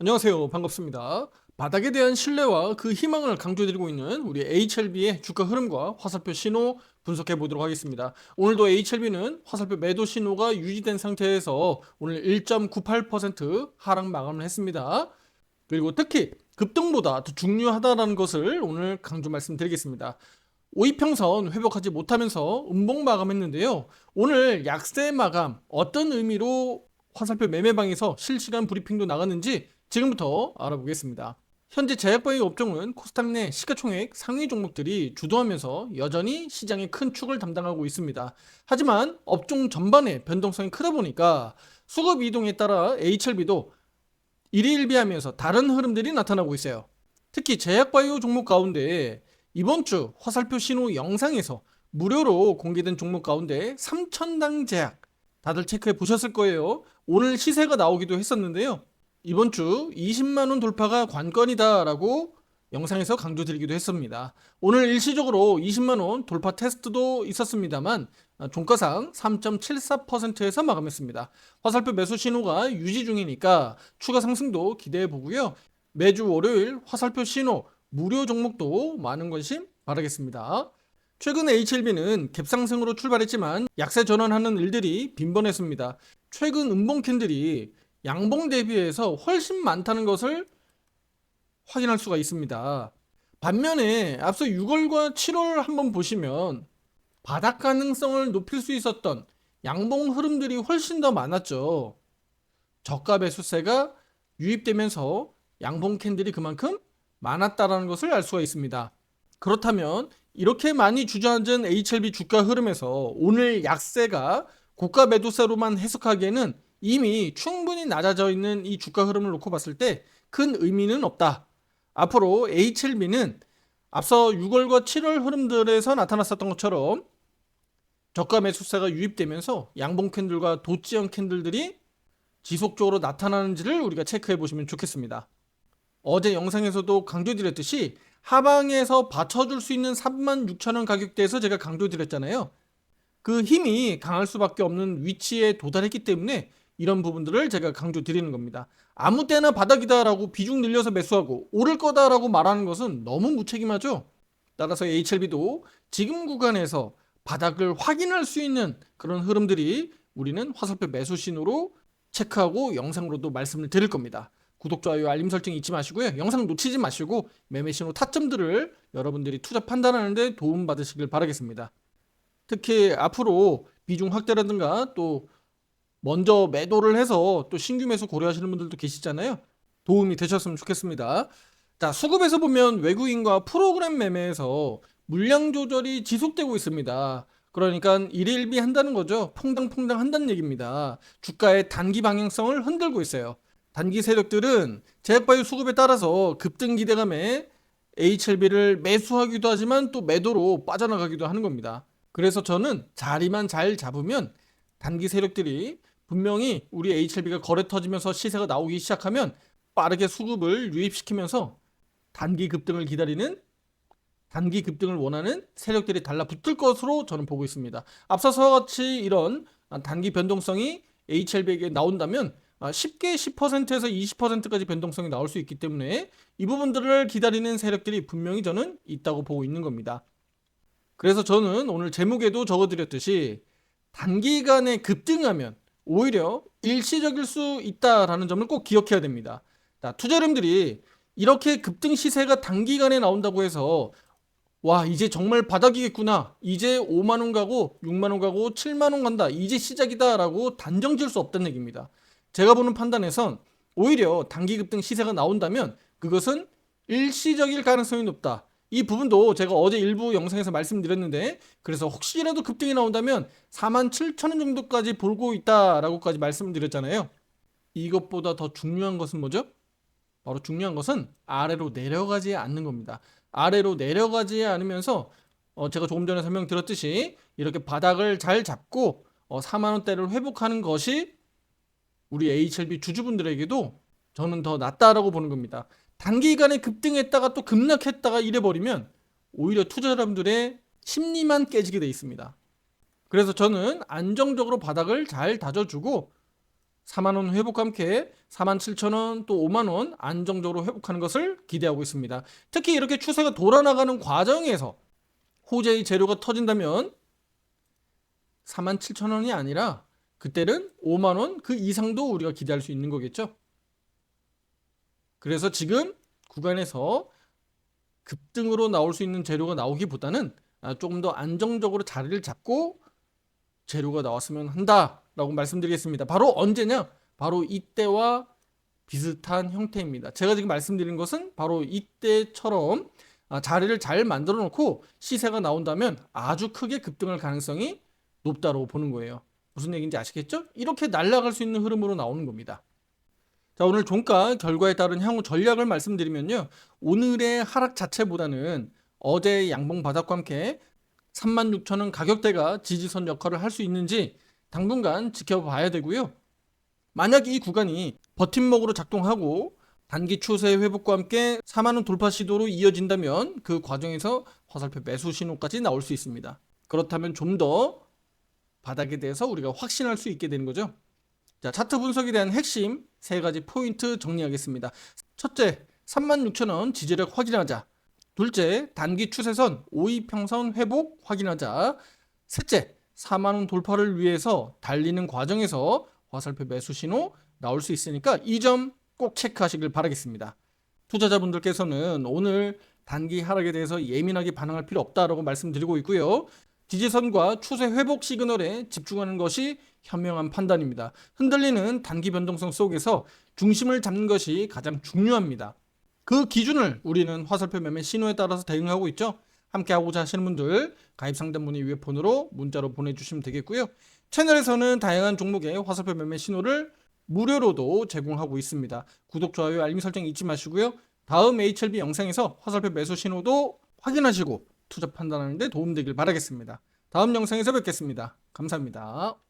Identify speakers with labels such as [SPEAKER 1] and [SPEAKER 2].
[SPEAKER 1] 안녕하세요. 반갑습니다. 바닥에 대한 신뢰와 그 희망을 강조드리고 있는 우리 HLB의 주가 흐름과 화살표 신호 분석해 보도록 하겠습니다. 오늘도 HLB는 화살표 매도 신호가 유지된 상태에서 오늘 1.98% 하락 마감을 했습니다. 그리고 특히 급등보다 더 중요하다는 것을 오늘 강조 말씀드리겠습니다. 5이평선 회복하지 못하면서 음봉 마감했는데요. 오늘 약세 마감 어떤 의미로 화살표 매매방에서 실시간 브리핑도 나갔는지 지금부터 알아보겠습니다. 현재 제약바이오 업종은 코스닥 내 시가총액 상위 종목들이 주도하면서 여전히 시장의 큰 축을 담당하고 있습니다. 하지만 업종 전반의 변동성이 크다 보니까 수급 이동에 따라 HLB도 일희일비하면서 다른 흐름들이 나타나고 있어요. 특히 제약바이오 종목 가운데 이번 주 화살표 신호 영상에서 무료로 공개된 종목 가운데 3천당 제약 다들 체크해 보셨을 거예요. 오늘 시세가 나오기도 했었는데요. 이번 주 20만 원 돌파가 관건이다라고 영상에서 강조드리기도 했습니다. 오늘 일시적으로 20만 원 돌파 테스트도 있었습니다만 아, 종가상 3.74%에서 마감했습니다. 화살표 매수 신호가 유지 중이니까 추가 상승도 기대해 보고요. 매주 월요일 화살표 신호 무료 종목도 많은 관심 바라겠습니다. 최근 HLB는 갭상승으로 출발했지만 약세 전환하는 일들이 빈번했습니다. 최근 음봉 캔들이 양봉 대비해서 훨씬 많다는 것을 확인할 수가 있습니다. 반면에 앞서 6월과 7월 한번 보시면 바닥 가능성을 높일 수 있었던 양봉 흐름들이 훨씬 더 많았죠. 저가 매수세가 유입되면서 양봉 캔들이 그만큼 많았다라는 것을 알 수가 있습니다. 그렇다면 이렇게 많이 주저앉은 HLB 주가 흐름에서 오늘 약세가 고가 매도세로만 해석하기에는 이미 충분히 낮아져 있는 이 주가 흐름을 놓고 봤을 때 큰 의미는 없다. 앞으로 HLB는 앞서 6월과 7월 흐름들에서 나타났었던 것처럼 저가 매수세가 유입되면서 양봉 캔들과 도지형 캔들들이 지속적으로 나타나는지를 우리가 체크해 보시면 좋겠습니다. 어제 영상에서도 강조드렸듯이 하방에서 받쳐줄 수 있는 36,000원 가격대에서 제가 강조드렸잖아요. 그 힘이 강할 수밖에 없는 위치에 도달했기 때문에 이런 부분들을 제가 강조 드리는 겁니다. 아무 때나 바닥이다라고 비중 늘려서 매수하고 오를 거다라고 말하는 것은 너무 무책임하죠. 따라서 HLB도 지금 구간에서 바닥을 확인할 수 있는 그런 흐름들이 우리는 화살표 매수 신호로 체크하고 영상으로도 말씀을 드릴 겁니다. 구독, 좋아요, 알림 설정 잊지 마시고요. 영상 놓치지 마시고 매매 신호 타점들을 여러분들이 투자 판단하는데 도움 받으시길 바라겠습니다. 특히 앞으로 비중 확대라든가 또 먼저 매도를 해서 또 신규 매수 고려하시는 분들도 계시잖아요. 도움이 되셨으면 좋겠습니다. 자, 수급에서 보면 외국인과 프로그램 매매에서 물량 조절이 지속되고 있습니다. 그러니까 일일비 한다는 거죠. 퐁당퐁당 한다는 얘기입니다. 주가의 단기 방향성을 흔들고 있어요. 단기 세력들은 제약바이오 수급에 따라서 급등 기대감에 HLB를 매수하기도 하지만 또 매도로 빠져나가기도 하는 겁니다. 그래서 저는 자리만 잘 잡으면 단기 세력들이 분명히 우리 HLB가 거래 터지면서 시세가 나오기 시작하면 빠르게 수급을 유입시키면서 단기 급등을 기다리는 단기 급등을 원하는 세력들이 달라붙을 것으로 저는 보고 있습니다. 앞서서 같이 이런 단기 변동성이 HLB에게 나온다면 쉽게 10%에서 20%까지 변동성이 나올 수 있기 때문에 이 부분들을 기다리는 세력들이 분명히 저는 있다고 보고 있는 겁니다. 그래서 저는 오늘 제목에도 적어드렸듯이 단기간에 급등하면 오히려 일시적일 수 있다라는 점을 꼭 기억해야 됩니다. 자, 투자자님들이 이렇게 급등 시세가 단기간에 나온다고 해서 와 이제 정말 바닥이겠구나. 이제 5만원 가고 6만원 가고 7만원 간다. 이제 시작이다 라고 단정 지을 수 없다는 얘기입니다. 제가 보는 판단에선 오히려 단기 급등 시세가 나온다면 그것은 일시적일 가능성이 높다 이 부분도 제가 어제 일부 영상에서 말씀드렸는데 그래서 혹시라도 급등이 나온다면 4만 7천 원 정도까지 보고 있다라고까지 말씀드렸잖아요. 이것보다 더 중요한 것은 뭐죠? 바로 중요한 것은 아래로 내려가지 않는 겁니다. 아래로 내려가지 않으면서 어 제가 조금 전에 설명드렸듯이 이렇게 바닥을 잘 잡고 어 4만 원대를 회복하는 것이 우리 HLB 주주분들에게도 저는 더 낫다라고 보는 겁니다. 단기간에 급등했다가 또 급락했다가 이래버리면 오히려 투자자분들의 심리만 깨지게 돼 있습니다. 그래서 저는 안정적으로 바닥을 잘 다져주고 4만원 회복과 함께 47,000원 또 5만원 안정적으로 회복하는 것을 기대하고 있습니다. 특히 이렇게 추세가 돌아나가는 과정에서 호재의 재료가 터진다면 47,000원이 아니라 그때는 5만원 그 이상도 우리가 기대할 수 있는 거겠죠. 그래서 지금 구간에서 급등으로 나올 수 있는 재료가 나오기보다는 아, 조금 더 안정적으로 자리를 잡고 재료가 나왔으면 한다라고 말씀드리겠습니다. 바로 언제냐? 바로 이때와 비슷한 형태입니다. 제가 지금 말씀드린 것은 바로 이때처럼 아, 자리를 잘 만들어 놓고 시세가 나온다면 아주 크게 급등할 가능성이 높다고 보는 거예요. 무슨 얘기인지 아시겠죠? 이렇게 날아갈 수 있는 흐름으로 나오는 겁니다. 자, 오늘 종가 결과에 따른 향후 전략을 말씀드리면요. 오늘의 하락 자체보다는 어제의 양봉 바닥과 함께 36,000원 가격대가 지지선 역할을 할 수 있는지 당분간 지켜봐야 되고요. 만약 이 구간이 버팀목으로 작동하고 단기 추세 회복과 함께 4만원 돌파 시도로 이어진다면 그 과정에서 화살표 매수 신호까지 나올 수 있습니다. 그렇다면 좀 더 바닥에 대해서 우리가 확신할 수 있게 되는 거죠. 자, 차트 분석에 대한 핵심 세 가지 포인트 정리하겠습니다. 첫째, 36,000원 지지력 확인하자. 둘째, 단기 추세선 5위 평선 회복 확인하자. 셋째, 4만원 돌파를 위해서 달리는 과정에서 화살표 매수 신호 나올 수 있으니까 이 점 꼭 체크하시길 바라겠습니다. 투자자분들께서는 오늘 단기 하락에 대해서 예민하게 반응할 필요 없다라고 말씀드리고 있고요. 지지선과 추세 회복 시그널에 집중하는 것이 현명한 판단입니다. 흔들리는 단기 변동성 속에서 중심을 잡는 것이 가장 중요합니다. 그 기준을 우리는 화살표 매매 신호에 따라서 대응하고 있죠. 함께 하고자 하시는 분들 가입 상담 문의 위에 폰으로 문자로 보내주시면 되겠고요. 채널에서는 다양한 종목의 화살표 매매 신호를 무료로도 제공하고 있습니다. 구독, 좋아요, 알림 설정 잊지 마시고요. 다음 HLB 영상에서 화살표 매수 신호도 확인하시고 투자 판단하는 데 도움되길 바라겠습니다. 다음 영상에서 뵙겠습니다. 감사합니다.